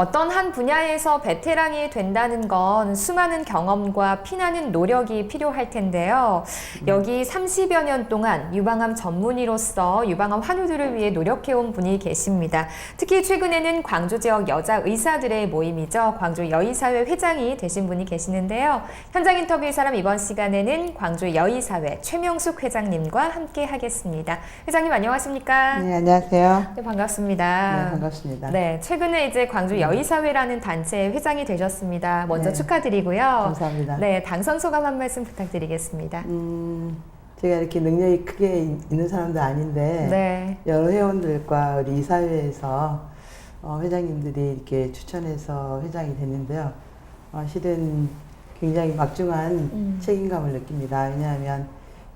어떤 한 분야에서 베테랑이 된다는 건 수많은 경험과 피나는 노력이 필요할 텐데요. 여기 30여 년 동안 유방암 전문의로서 유방암 환우들을 위해 노력해온 분이 계십니다. 특히 최근에는 광주 지역 여자 의사들의 모임이죠. 광주 여의사회 회장이 되신 분이 계시는데요. 현장 인터뷰의 사람 이번 시간에는 광주 여의사회 최명숙 회장님과 함께 하겠습니다. 회장님 안녕하십니까? 네, 안녕하세요. 네, 반갑습니다. 네, 반갑습니다. 네, 최근에 이제 광주 여 의사회라는 단체 회장이 되셨습니다. 먼저 네. 축하드리고요. 감사합니다. 네, 당선 소감 한 말씀 부탁드리겠습니다. 음, 제가 이렇게 능력이 크게 있는 사람도 아닌데 네, 여러 회원들과 우리 이사회에서 어, 회장님들이 이렇게 추천해서 회장이 됐는데요. 어, 실은 굉장히 막중한 음. 책임감을 느낍니다. 왜냐하면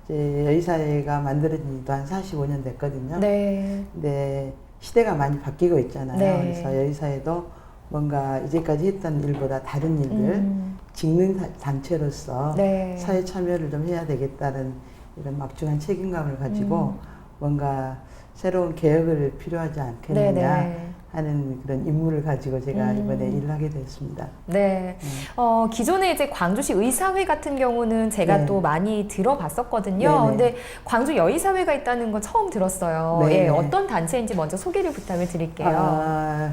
이제 여의사회가 만들어진 지도 한 45년 됐거든요. 네, 근데 시대가 많이 바뀌고 있잖아요. 네. 그래서 여의사회도 뭔가 이제까지 했던 일보다 다른 일들 음, 직능 다- 단체로서 네, 사회 참여를 좀 해야 되겠다는 이런 막중한 책임감을 가지고 음. 뭔가 새로운 개혁을 필요하지 네, 않겠느냐 네. 하는 그런 임무를 가지고 제가 음. 이번에 일을 하게 됐습니다. 네. 어, 기존에 이제 광주시 의사회 같은 경우는 제가 네. 또 많이 들어봤었거든요. 네네. 근데 광주 여의사회가 있다는 건 처음 들었어요. 네네. 예, 어떤 단체인지 먼저 소개를 부탁을 드릴게요. 아,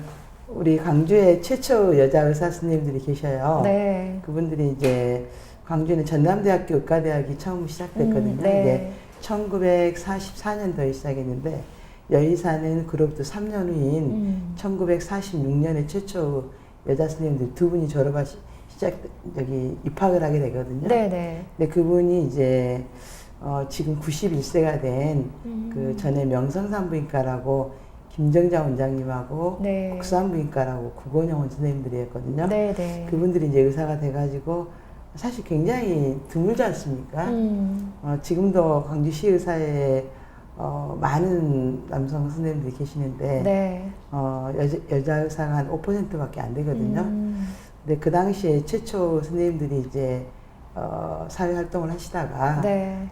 우리 광주에 최초 여자 의사 선생님들이 계셔요. 네. 그분들이 이제 광주는 전남대학교 의과대학이 처음 시작됐거든요. 음, 네. 이제 1944년도에 시작했는데 여의사는 그로부터 3년 후인 음. 1946년에 최초 여자 선생님들 두 분이 졸업하시 시작 여기 입학을 하게 되거든요. 네, 네. 근데 그분이 이제 어, 지금 91세가 된그 음. 전에 명성산부인과라고 김정자 원장님하고 네. 국산부인과라고 구건영 선생님들이었거든요. 네, 네. 그분들이 이제 의사가 돼가지고 사실 굉장히 드물지 않습니까? 음. 어, 지금도 광주시 의사에 어, 많은 남성 선생님들이 계시는데 네. 어, 여자, 여자 의사가 한 5%밖에 안 되거든요. 음. 근데 그 당시에 최초 선생님들이 이제 어, 사회 활동을 하시다가 네.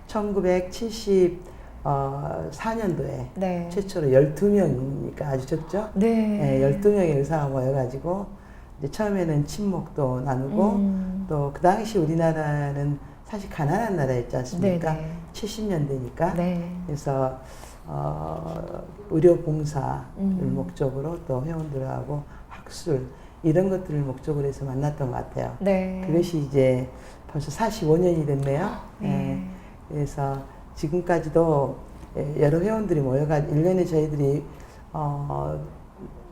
1974년도에 네. 최초로 12명이니까 아주 적죠? 네. 네, 12명의 의사가 모여가지고 이제 처음에는 친목도 나누고 음. 또그 당시 우리나라는 사실 가난한 나라였지 않습니까? 네, 70년대니까. 네. 그래서 어, 의료 봉사를 음. 목적으로 또 회원들하고 학술 이런 것들을 목적으로 해서 만났던 것 같아요. 네. 그것이 이제 벌써 45년이 됐네요. 예. 네. 그래서 지금까지도 예, 여러 회원들이 모여가 1년에 저희들이 어,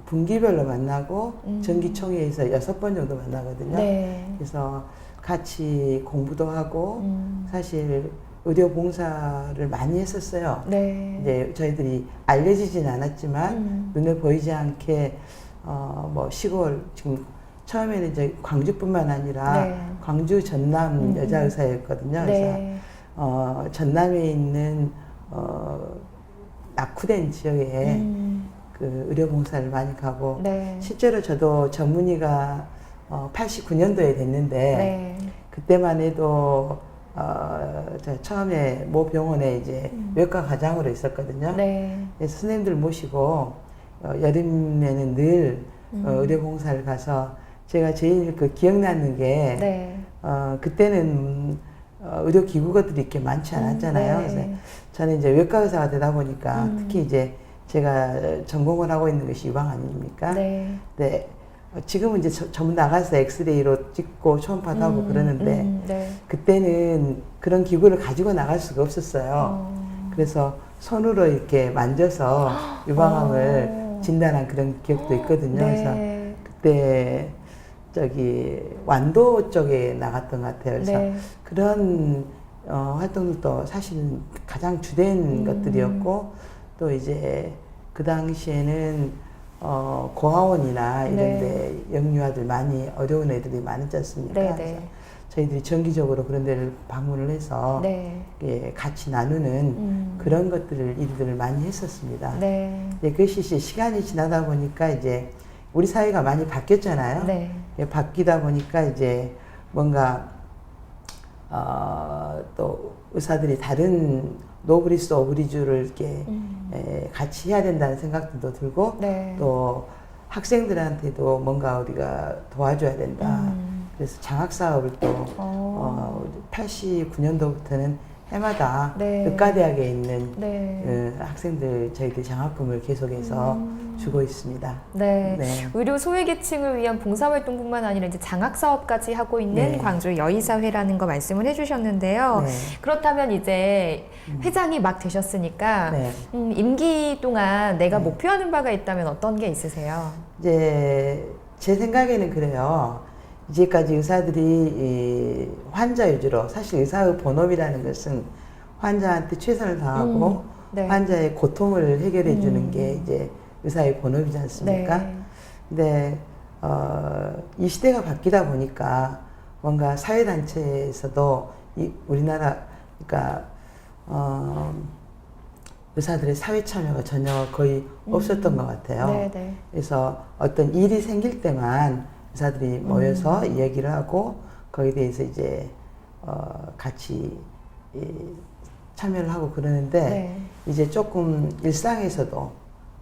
분기별로 만나고 음. 정기총회에서 여섯 번 정도 만나거든요. 네. 그래서 같이 공부도 하고 음. 사실 의료 봉사를 많이 했었어요. 네. 이제 저희들이 알려지진 않았지만 음. 눈에 보이지 않게 어 뭐 시골 지금 처음에는 이제 광주뿐만 아니라 네. 광주 전남 음. 여자 의사였거든요. 그래서 네. 어 전남에 있는 어 낙후된 지역에 음. 그 의료 봉사를 많이 가고 네. 실제로 저도 전문의가 어 89년도에 됐는데 네. 그때만 해도 어, 저 처음에 모 병원에 이제 음. 외과 과장으로 있었거든요. 네. 그래서 선생님들 모시고 어, 여름에는 늘 음. 어, 의료봉사를 가서 제가 제일 그 기억나는 게 네. 어, 그때는 어, 의료 기구들이 이렇게 많지 않았잖아요. 음, 네. 그래서 저는 이제 외과 의사가 되다 보니까 음. 특히 이제 제가 전공을 하고 있는 것이 유방 아닙니까? 네. 네. 어, 지금은 이제 저- 전부 나가서 엑스레이로 찍고 초음파도 하고 음, 그러는데 음, 네. 그때는 그런 기구를 가지고 나갈 수가 없었어요. 어. 그래서 손으로 이렇게 만져서 유방암을 어. 진단한 그런 기억도 있거든요. 그래서 네. 그때 저기 완도 쪽에 나갔던 것 같아요. 그래서 네. 그런 어, 활동들도 사실은 가장 주된 음. 것들이었고 또 이제 그 당시에는 어, 고아원이나 네. 이런데 영유아들 많이 어려운 애들이 많지 않습니까? 네, 그래서 네. 저희들이 정기적으로 그런 데를 방문을 해서 네. 예, 같이 나누는 음. 그런 것들을 일들을 많이 했었습니다. 네. 예, 그것이 시간이 지나다 보니까 이제 우리 사회가 많이 바뀌었잖아요. 네. 예, 바뀌다 보니까 이제 뭔가 어, 또 의사들이 다른 노브리스 오브리주를 이렇게 음. 에, 같이 해야 된다는 생각들도 들고 네. 또 학생들한테도 뭔가 우리가 도와줘야 된다. 음. 그래서 장학 사업을 또 어. 어, 89년도부터는 해마다 네. 의과대학에 있는 네. 그 학생들 저희들 장학금을 계속해서 음. 주고 있습니다. 네. 네. 의료 소외계층을 위한 봉사활동뿐만 아니라 이제 장학 사업까지 하고 있는 네. 광주 여의사회라는 거 말씀을 해주셨는데요. 네. 그렇다면 이제 회장이 막 되셨으니까 네. 음, 임기 동안 내가 네. 목표하는 바가 있다면 어떤 게 있으세요? 이제 제 생각에는 그래요. 이제까지 의사들이 이 환자 위주로 사실 의사의 본업이라는 것은 환자한테 최선을 다하고 네. 환자의 고통을 해결해 주는 음. 게 이제 의사의 본업이지 않습니까? 네. 근데 어, 이 시대가 바뀌다 보니까 뭔가 사회 단체에서도 이 우리나라 그러니까 어, 의사들의 사회 참여가 전혀 거의 없었던 것 같아요. 음. 네, 네. 그래서 어떤 일이 생길 때만 의사들이 모여서 음. 이야기를 하고 거기에 대해서 이제 어, 같이 이, 참여를 하고 그러는데 네. 이제 조금 일상에서도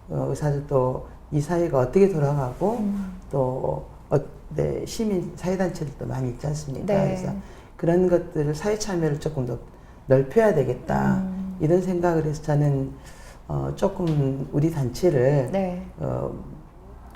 어, 의사들도 이 사회가 어떻게 돌아가고 음. 또 어, 네, 시민 사회단체들도 많이 있지 않습니까? 네. 그래서 그런 것들을 사회 참여를 조금 더 넓혀야 되겠다 음. 이런 생각을 해서 저는 어, 조금 우리 단체를 네. 어,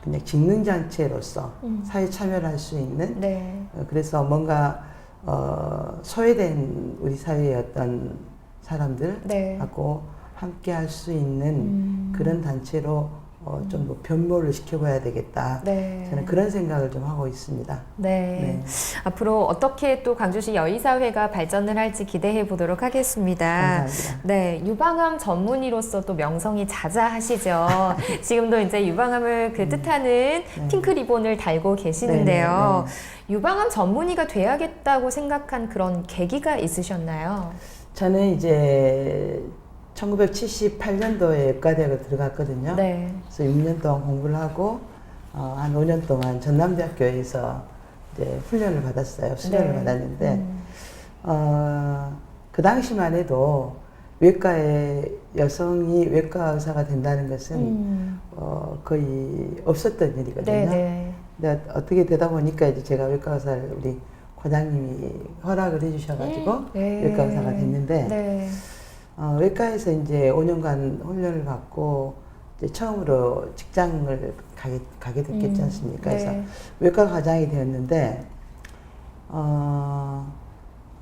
그냥 직능장체로서 음. 사회 참여를 할 수 있는 네. 어, 그래서 뭔가 어, 소외된 우리 사회의 어떤 사람들 하고 네. 함께 할 수 있는 음. 그런 단체로 어, 좀더 변모를 시켜봐야 되겠다. 네. 저는 그런 생각을 좀 하고 있습니다. 네. 앞으로 어떻게 또 광주시 여의사회가 발전을 할지 기대해 보도록 하겠습니다. 감사합니다. 네, 유방암 전문의로서 또 명성이 자자하시죠. 지금도 이제 유방암을 그 뜻하는 핑크 리본을 달고 계시는데요. 유방암 전문의가 돼야겠다고 생각한 그런 계기가 있으셨나요? 저는 이제 1978년도에 의과대학을 들어갔거든요. 네. 그래서 6년 동안 공부를 하고 어, 한 5년 동안 전남대학교에서 이제 훈련을 받았어요. 수련을 네. 받았는데 음. 어, 그 당시만 해도 외과에 여성이 외과 의사가 된다는 것은 음. 어, 거의 없었던 일이거든요. 네, 네. 근데 어떻게 되다 보니까 이제 제가 외과 의사를 우리 과장님이 허락을 해주셔가지고 네. 외과 의사가 됐는데 네. 어, 외과에서 이제 5년간 훈련을 받고 이제 처음으로 직장을 가게, 가게 됐겠지 음, 않습니까? 네. 그래서 외과 과장이 되었는데 어,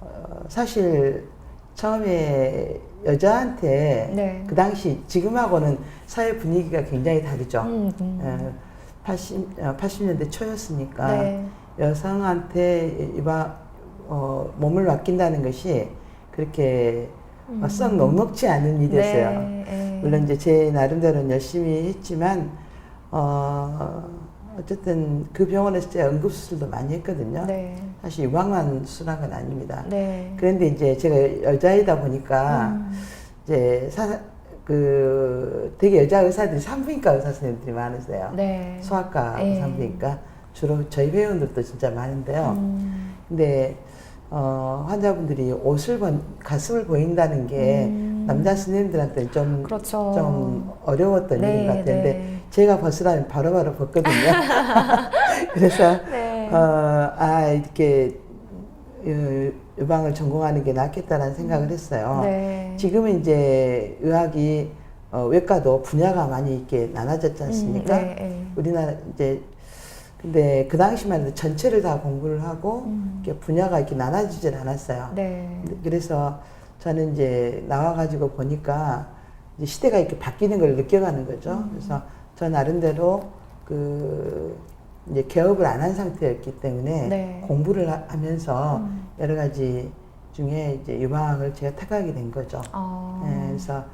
어, 사실 처음에 여자한테 네. 그 당시 지금하고는 사회 분위기가 굉장히 다르죠. 음, 음. 어, 80, 어, 80년대 초였으니까 네. 여성한테 이바 어, 몸을 맡긴다는 것이 그렇게 음. 어, 썩 녹록지 않은 일이었어요. 네, 네. 물론 이제 제 나름대로는 열심히 했지만 어, 어쨌든 그 병원에서 제가 응급수술도 많이 했거든요. 네. 사실 유방만 수술한 건 아닙니다. 네. 그런데 이제 제가 여자이다 보니까 음. 이제 사, 그 되게 여자 의사들이 산부인과 의사 선생님들이 많으세요. 네. 소아과 네. 산부인과 주로 저희 회원들도 진짜 많은데요. 음. 근데 어, 환자분들이 옷을 번, 가슴을 보인다는 게 음. 남자 스님들한테는 좀, 그렇죠. 좀 어려웠던 네, 일인 것 같은데 네. 제가 벗으라면 바로바로 벗거든요. 그래서 네. 어, 아 이렇게 유- 유방을 전공하는 게 낫겠다라는 생각을 했어요. 네. 지금은 이제 의학이 어, 외과도 분야가 많이 이렇게 나눠졌지 않습니까? 음, 네, 네. 우리나라 이제 근데 그 당시만 해도 전체를 다 공부를 하고 음. 이렇게 분야가 이렇게 나눠지질 않았어요. 네. 그래서 저는 이제 나와가지고 보니까 이제 시대가 이렇게 바뀌는 걸 느껴가는 거죠. 음. 그래서 저 나름대로 그 이제 개업을 안 한 상태였기 때문에 네. 공부를 하- 하면서 음. 여러 가지 중에 이제 유방을 제가 택하게 된 거죠. 어. 네, 그래서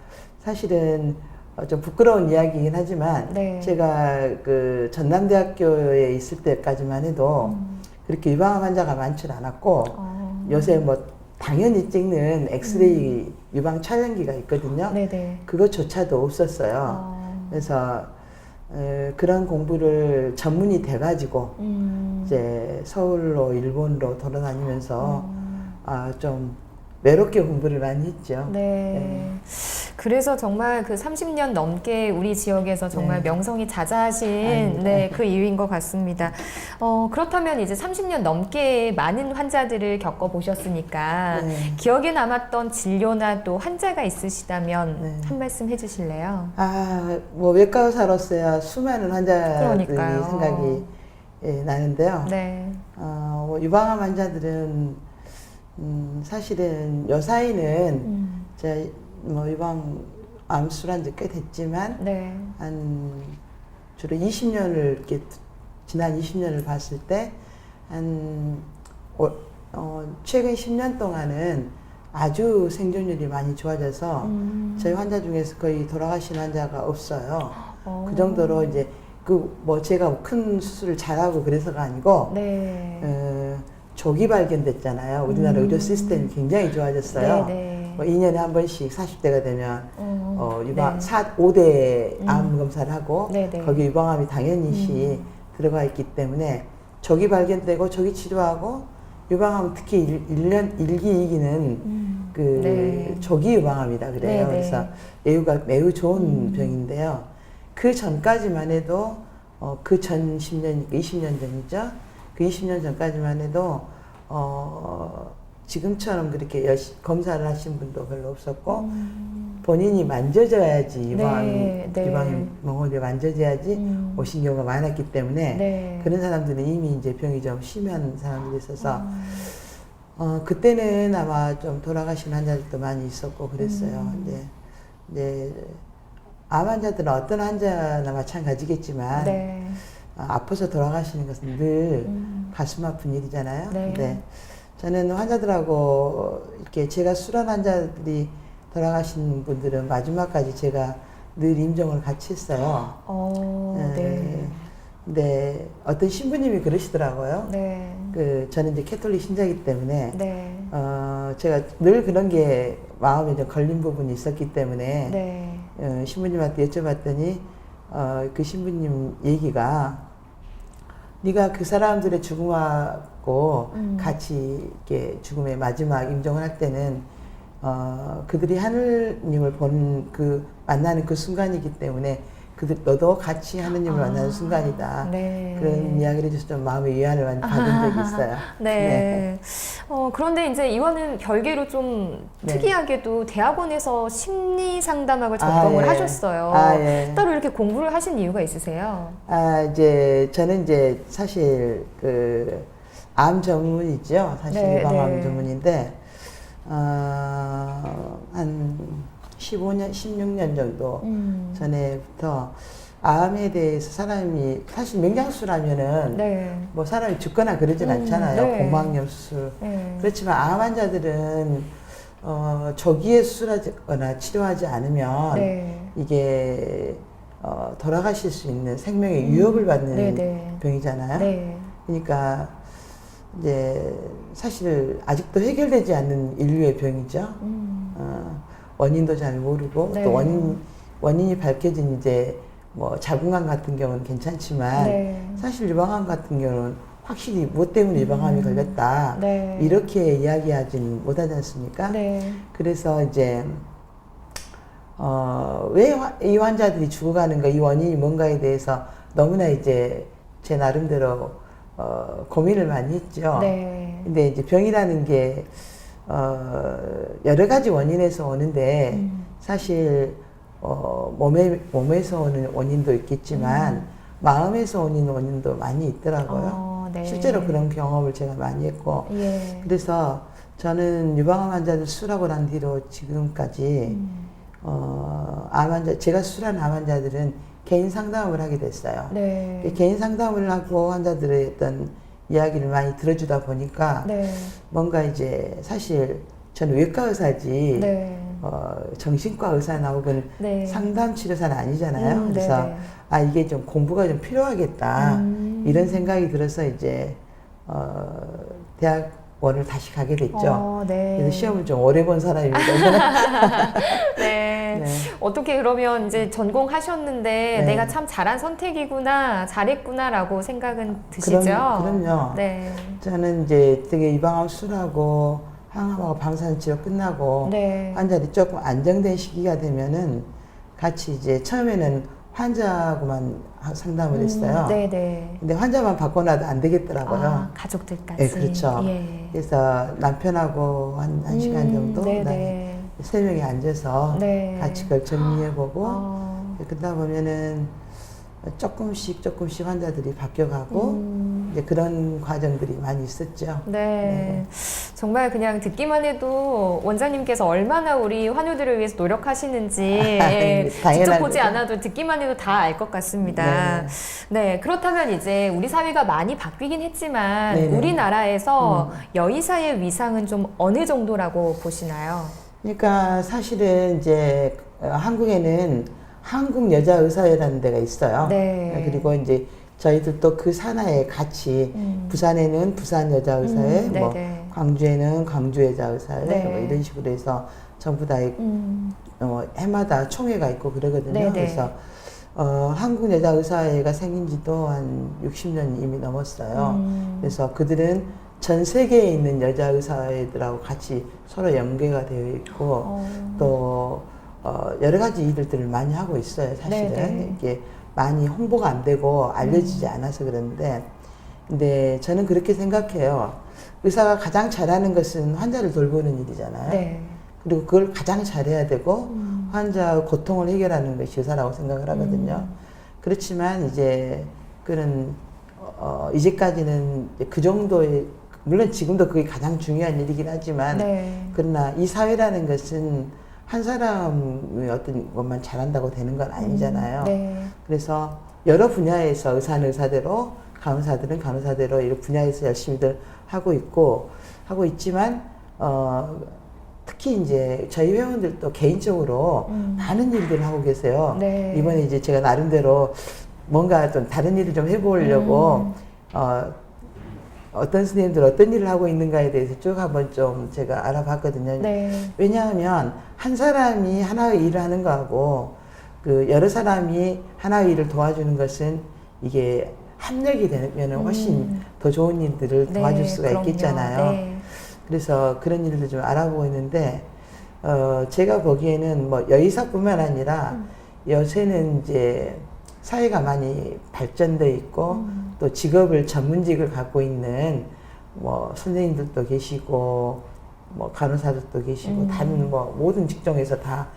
사실은 어, 좀 부끄러운 이야기이긴 하지만 네. 제가 그 전남대학교에 있을 때까지만 해도 음. 그렇게 유방암 환자가 많지 않았고 어. 요새 뭐 당연히 찍는 엑스레이 유방 촬영기가 있거든요. 음. 네네. 그것조차도 없었어요. 어. 그래서 에, 그런 공부를 전문이 돼가지고 음. 이제 서울로 일본으로 돌아다니면서 어. 아, 좀 외롭게 공부를 많이 했죠. 네. 그래서 정말 그 30년 넘게 우리 지역에서 정말 네. 명성이 자자하신. 네, 그 이유인 것 같습니다. 어, 그렇다면 이제 30년 넘게 많은 환자들을 겪어보셨으니까 네. 기억에 남았던 진료나 또 환자가 있으시다면 네. 한 말씀 해주실래요? 아, 뭐 외과 의사로서야 수많은 환자들이 그러니까요. 생각이 예, 나는데요. 네. 어, 뭐 유방암 환자들은 음, 사실은 요사이는 음, 제가 뭐 유방 암 수란 지꽤 됐지만 네. 한 주로 20년을 이렇게 지난 20년을 봤을 때한 어, 최근 10년 동안은 아주 생존율이 많이 좋아져서 음. 저희 환자 중에서 거의 돌아가신 환자가 없어요. 어. 그 정도로 이제 그 뭐 제가 큰 수술을 잘하고 그래서가 아니고 네. 어, 조기 발견됐잖아요. 우리나라 음. 의료 시스템이 굉장히 좋아졌어요. 네, 네. 뭐 2년에 한 번씩 40대가 되면 어, 어, 유방 네. 사 5대 음. 암 검사를 하고 네, 네. 거기 유방암이 당연히 음. 들어가 있기 때문에 조기 발견되고 조기 치료하고 유방암 특히 일 1년 1기 2기는 음. 그 네. 조기 유방암이다 그래요. 네, 네. 그래서 예후가 매우 좋은 음. 병인데요. 그 전까지만 해도 어, 그 전 10년, 20년 전이죠. 그 20년 전까지만 해도 어, 지금처럼 그렇게 열심 검사를 하신 분도 별로 없었고 음. 본인이 만져져야지 유방 네, 네. 유방 멍어를 만져져야지 음. 오신 경우가 많았기 때문에 네. 그런 사람들은 이미 이제 병이 좀 심한 사람들이 있어서 음. 어, 그때는 아마 좀 돌아가신 환자들도 많이 있었고 그랬어요. 음. 이제, 이제, 암 환자들은 어떤 환자나 마찬가지겠지만, 네. 어, 아파서 돌아가시는 것은 늘 음. 가슴 아픈 일이잖아요. 네. 근데 저는 환자들하고 이렇게 제가 술한 환자들이 돌아가신 분들은 마지막까지 제가 늘 임종을 같이 했어요. 어, 네. 네. 근데 어떤 신부님이 그러시더라고요. 네. 그, 저는 이제 캐톨릭 신자이기 때문에, 네. 어, 제가 늘 그런 게 마음에 좀 걸린 부분이 있었기 때문에 네. 어, 신부님한테 여쭤봤더니 어, 그 신부님 얘기가 네가 그 사람들의 죽음하고 음. 같이 이렇게 죽음의 마지막 임종을 할 때는 어, 그들이 하느님을 보는 그 만나는 그 순간이기 때문에 그들 너도 같이 하느님을 아, 만나는 순간이다. 네. 그런 이야기를 해줘서 좀 마음의 위안을 많이 받은 적이 있어요. 네. 어, 그런데 이제 이거는 별개로 좀 네. 특이하게도 대학원에서 심리 상담학을 아, 전공을 예. 하셨어요. 아, 예. 따로 이렇게 공부를 하신 이유가 있으세요? 아, 이제 저는 이제 사실 그 암 전문이죠. 사실 네, 유방암 네. 전문인데 어, 한 15년, 16년 정도 음. 전에부터 암에 대해서 사람이 사실 명장수라면은 네. 뭐 사람이 죽거나 그러진 음, 않잖아요. 네. 공막염 수술. 네. 그렇지만 암 환자들은 어, 조기에 수술하거나 치료하지 않으면 네. 이게 어, 돌아가실 수 있는 생명의 위협을 받는 음. 네네. 병이잖아요. 네. 그러니까 이제 사실 아직도 해결되지 않는 인류의 병이죠. 음. 어, 원인도 잘 모르고 네. 또 원인 원인이 밝혀진 이제 뭐 자궁암 같은 경우는 괜찮지만 네. 사실 유방암 같은 경우는 확실히 무엇 때문에 유방암이 음. 걸렸다 네. 이렇게 이야기하지는 못하지 않습니까? 네. 그래서 이제 어, 왜 이 환자들이 죽어가는가, 이 원인이 뭔가에 대해서 너무나 이제 제 나름대로 어, 고민을 많이 했죠. 네. 근데 이제 병이라는 게 어, 여러 가지 원인에서 오는데 음. 사실 어, 몸에 몸에서 오는 원인도 있겠지만 마음에서 오는 원인도 많이 있더라고요. 음. 어, 네. 실제로 그런 경험을 제가 많이 했고 예. 그래서 저는 유방암 환자들 수술하고 난 뒤로 지금까지 음. 어, 암 환자 제가 수술한 암 환자들은 개인 상담을 하게 됐어요. 네. 개인 상담을 하고 환자들의 어떤 이야기를 많이 들어주다 보니까 네. 뭔가 이제 사실 저는 외과 의사지 네. 어, 정신과 의사 나오고는 네. 상담 치료사는 아니잖아요. 음, 그래서 네네. 아 이게 좀 공부가 좀 필요하겠다 음. 이런 생각이 들어서 이제 어, 대학 원을 다시 가게 됐죠. 어, 네. 그래서 시험을 좀 오래 본 사람입니다. 네. 네. 어떻게 그러면 이제 전공하셨는데 네. 내가 참 잘한 선택이구나, 잘했구나라고 생각은 드시죠? 그럼- 그럼요. 네. 저는 이제 되게 유방암 수술하고 항암하고 방사선 치료 끝나고 네. 환자들이 조금 안정된 시기가 되면은 같이 이제 처음에는 환자하고만 하- 상담을 했어요. 음, 네네. 근데 환자만 바꿔놔도 안 되겠더라고요. 아, 가족들까지. 네, 그렇죠. 예. 그래서 남편하고 한, 한 시간 정도 음, 네네. 세 명이 앉아서 네. 같이 그걸 정리해보고 어, 그러다 보면은 조금씩 조금씩 환자들이 바뀌어가고 음, 이제 그런 과정들이 많이 있었죠. 네. 정말 그냥 듣기만 해도 원장님께서 얼마나 우리 환우들을 위해서 노력하시는지 예, 직접 보지 거죠. 않아도 듣기만 해도 다 알 것 같습니다. 네. 네, 그렇다면 이제 우리 사회가 많이 바뀌긴 했지만 네네. 음. 우리나라에서 여의사의 위상은 좀 어느 정도라고 보시나요? 그러니까 사실은 이제 어, 한국에는 한국 여자 의사회라는 데가 있어요. 네. 그리고 이제 저희들도 그 산하에 같이 음. 부산에는 부산 여자 의사회, 음, 뭐 네네. 광주에는 광주 여자 의사회, 네. 뭐 이런 식으로 해서 전부 다 음, 어, 해마다 총회가 있고 그러거든요. 네네. 그래서 어, 한국 여자 의사회가 생긴 지도 한 60년 이미 넘었어요. 음. 그래서 그들은 전 세계에 있는 여자 의사회들하고 같이 서로 연계가 되어 있고 어, 또 어, 여러 가지 일들을 많이 하고 있어요. 사실은 네네. 이게 많이 홍보가 안 되고 알려지지 않아서 그런데 근데 저는 그렇게 생각해요. 의사가 가장 잘하는 것은 환자를 돌보는 일이잖아요. 네. 그리고 그걸 가장 잘해야 되고 음. 환자의 고통을 해결하는 것이 의사라고 생각을 하거든요. 음. 그렇지만 이제 그런 어, 이제까지는 이제 그 정도의 물론 지금도 그게 가장 중요한 일이긴 하지만 네. 그러나 이 사회라는 것은 한 사람의 어떤 것만 잘한다고 되는 건 아니잖아요. 음, 네. 그래서 여러 분야에서 의사는 의사대로 간호사들은 간호사대로 이런 분야에서 열심히들 하고 있고 하고 있지만 어 특히 이제 저희 회원들도 개인적으로 음. 많은 일들을 하고 계세요. 네. 이번에 이제 제가 나름대로 뭔가 좀 다른 일을 좀 해보려고 음. 어 어떤 선생님들 어떤 일을 하고 있는가에 대해서 쭉 한번 좀 제가 알아봤거든요. 네. 왜냐하면 한 사람이 하나의 일을 하는 거하고 그 여러 사람이 하나의 일을 도와주는 것은 이게 합력이 되면 훨씬 음. 더 좋은 일들을 도와줄 네, 수가 그럼요. 있겠잖아요. 네. 그래서 그런 일을 좀 알아보고 있는데 어 제가 보기에는 뭐 여의사뿐만 아니라 음. 요새는 이제 사회가 많이 발전돼 있고 음. 또 직업을 전문직을 갖고 있는 뭐 선생님들도 계시고 뭐 간호사들도 계시고 음. 다른 뭐 모든 직종에서 다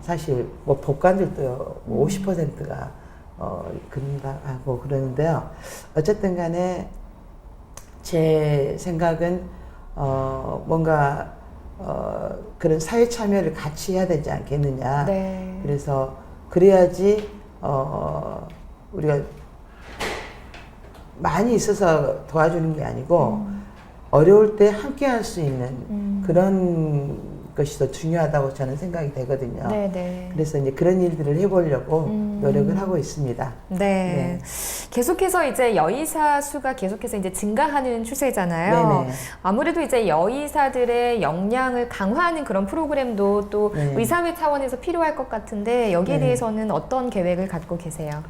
사실 뭐 법관들도 뭐 음. 50%가 어 그런다 하고 그러는데요. 어쨌든 간에 제 생각은 어 뭔가 어 그런 사회 참여를 같이 해야 되지 않겠느냐. 네. 그래서 그래야지 어 우리가 많이 있어서 도와주는 게 아니고 음. 어려울 때 함께 할 수 있는 음. 그런 것이 더 중요하다고 저는 생각이 되거든요. 네, 네. 그래서 이제 그런 일들을 해보려고 음. 노력을 하고 있습니다. 네. 네. 계속해서 이제 여의사 수가 계속해서 이제 증가하는 추세잖아요. 네네. 아무래도 이제 여의사들의 역량을 강화하는 그런 프로그램도 또 네. 의사회 차원에서 필요할 것 같은데 여기에 네. 대해서는 어떤 계획을 갖고 계세요?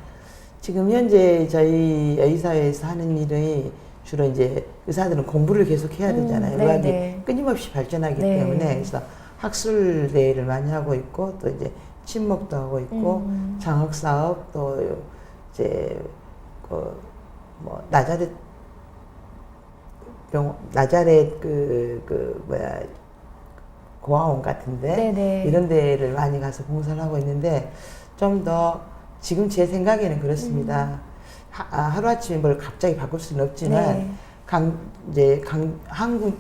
지금 현재 저희 여의사회에서 하는 일이 주로 이제 의사들은 공부를 계속 해야 음, 되잖아요. 네, 의학이 네. 끊임없이 발전하기 네. 때문에 그래서 학술 대회를 많이 하고 있고 또 이제 친목도 하고 있고 음. 장학 사업 또 이제 그뭐 나자렛 병 나자렛 그그 뭐야 고아원 같은데 네네. 이런 데를 많이 가서 봉사를 하고 있는데 좀더 지금 제 생각에는 그렇습니다. 하, 아, 하루아침에 뭘 갑자기 바꿀 수는 없지만 네. 강 이제 강 한국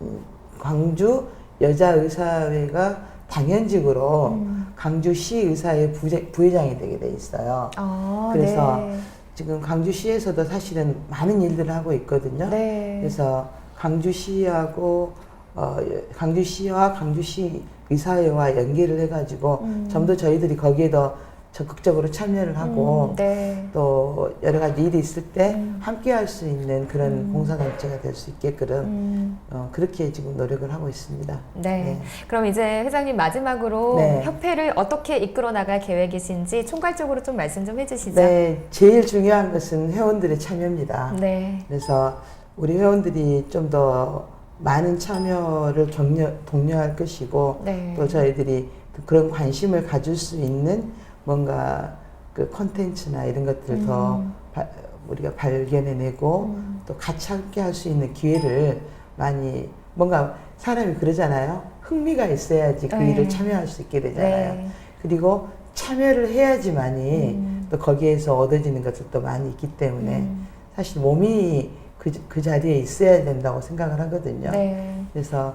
음, 광주 여자 의사회가 당연직으로 음. 광주시 의사회 부재, 부회장이 되게 돼 있어요. 아, 그래서 네. 지금 광주시에서도 사실은 많은 일들을 하고 있거든요. 네. 그래서 광주시하고 어, 광주시와 광주시 의사회와 연계를 해가지고 음. 좀더 저희들이 거기에 더 적극적으로 참여를 하고 음, 네. 또 여러 가지 일이 있을 때 음. 함께 할 수 있는 그런 음. 봉사단체가 될 수 있게끔 음, 어, 그렇게 지금 노력을 하고 있습니다. 네. 그럼 이제 회장님 마지막으로 네. 협회를 어떻게 이끌어 나갈 계획이신지 총괄적으로 좀 말씀 좀 해주시죠. 네, 제일 중요한 것은 회원들의 참여입니다. 네. 그래서 우리 회원들이 좀 더 많은 참여를 격려, 독려할 것이고 네. 또 저희들이 또 그런 관심을 가질 수 있는 뭔가 그 콘텐츠나 이런 것들을 더 음. 바- 우리가 발견해내고 음. 또 같이 함께 할 수 있는 기회를 많이 뭔가 사람이 그러잖아요. 흥미가 있어야지 그 네. 일을 참여할 수 있게 되잖아요. 네. 그리고 참여를 해야지만이 음. 또 거기에서 얻어지는 것들도 많이 있기 때문에 음. 사실 몸이 그, 그 자리에 있어야 된다고 생각을 하거든요. 네. 그래서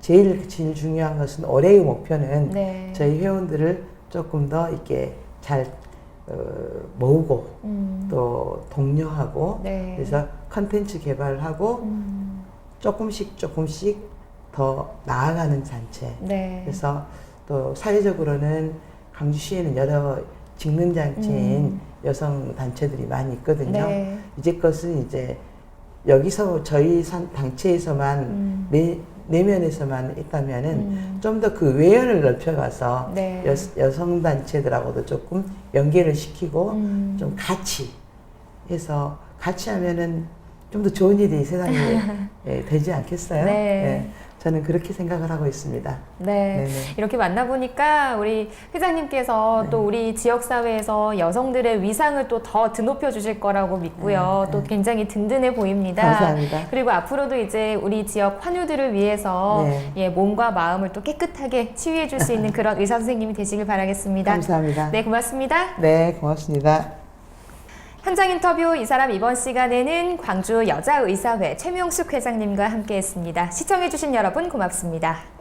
제일 제일 중요한 것은 올해의 목표는 네. 저희 회원들을 조금 더 이렇게 잘 어, 모으고 음. 또 독려하고 네. 그래서 컨텐츠 개발하고 음. 조금씩 조금씩 더 나아가는 단체. 네. 그래서 또 사회적으로는 강주시에는 여러 직능 장애인 음. 여성 단체들이 많이 있거든요. 네. 이제 것은 이제 여기서 저희 산- 단체에서만 음. 내, 내면에서만 있다면은 음. 좀더 그 외연을 넓혀가서 네. 여, 여성 단체들하고도 조금 연계를 시키고 음. 좀 같이 해서 같이 하면은 좀 더 좋은 일이 세상에 예, 되지 않겠어요? 네. 예, 저는 그렇게 생각을 하고 있습니다. 네. 네네. 이렇게 만나보니까 우리 회장님께서 네. 또 우리 지역사회에서 여성들의 위상을 또 더 드높여 주실 거라고 믿고요. 네, 또 네. 굉장히 든든해 보입니다. 감사합니다. 그리고 앞으로도 이제 우리 지역 환우들을 위해서 네. 예, 몸과 마음을 또 깨끗하게 치유해 줄 수 있는 그런 의사 선생님이 되시길 바라겠습니다. 감사합니다. 네, 고맙습니다. 네, 고맙습니다. 현장 인터뷰 이 사람 이번 시간에는 광주 여자의사회 최명숙 회장님과 함께했습니다. 시청해주신 여러분 고맙습니다.